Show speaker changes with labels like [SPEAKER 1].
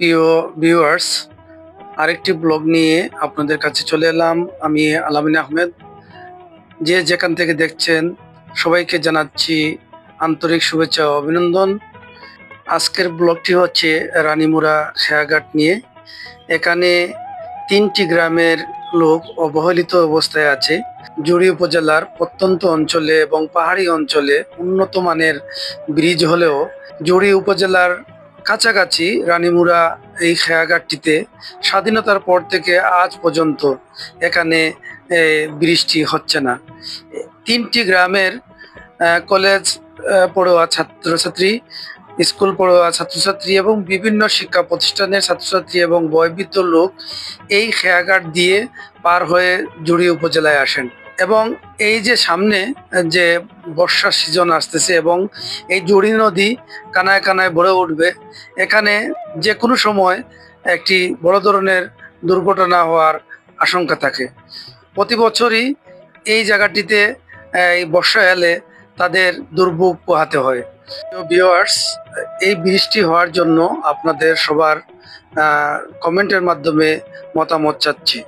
[SPEAKER 1] প্রিয় ভিউয়ার্স আরেকটি ব্লগ নিয়ে আপনাদের কাছে চলে এলাম। আমি আলামিন আহমেদ। যে যেখান থেকে দেখছেন, সবাইকে জানাচ্ছি আন্তরিক শুভেচ্ছা ও অভিনন্দন। আজকের ব্লগটি হচ্ছে রানীমুরা খেয়াঘাট নিয়ে। এখানে তিনটি গ্রামের লোক অবহেলিত অবস্থায় আছে। জুড়ি উপজেলার প্রত্যন্ত অঞ্চলে এবং পাহাড়ি অঞ্চলে উন্নত মানের ব্রিজ হলেও জুড়ি উপজেলার কাছাকাছি রানীমুরা এই খেয়াঘাটটিতে স্বাধীনতার পর থেকে আজ পর্যন্ত এখানে বৃষ্টি হচ্ছে না। তিনটি গ্রামের কলেজ পড়ুয়া ছাত্রছাত্রী, স্কুল পড়ুয়া ছাত্রছাত্রী এবং বিভিন্ন শিক্ষা প্রতিষ্ঠানের ছাত্রছাত্রী এবং বয়বৃদ্ধ লোক এই খেয়াঘাট দিয়ে পার হয়ে জুড়ি উপজেলায় আসেন। এবং এই যে সামনে যে বর্ষার সিজন আসতেছে এবং এই জুড়ি নদী কানায় কানায় ভরে উঠবে, এখানে যে কোনো সময় একটি বড় ধরনের দুর্ঘটনা হওয়ার আশঙ্কা থাকে। প্রতি বছরই এই জায়গাটিতে এই বর্ষা এলে তাদের দুর্ভোগ পোহাতে হয়। ভিওয়ার্স এই বৃষ্টি হওয়ার জন্য আপনাদের সবার কমেন্টের মাধ্যমে মতামত চাচ্ছি।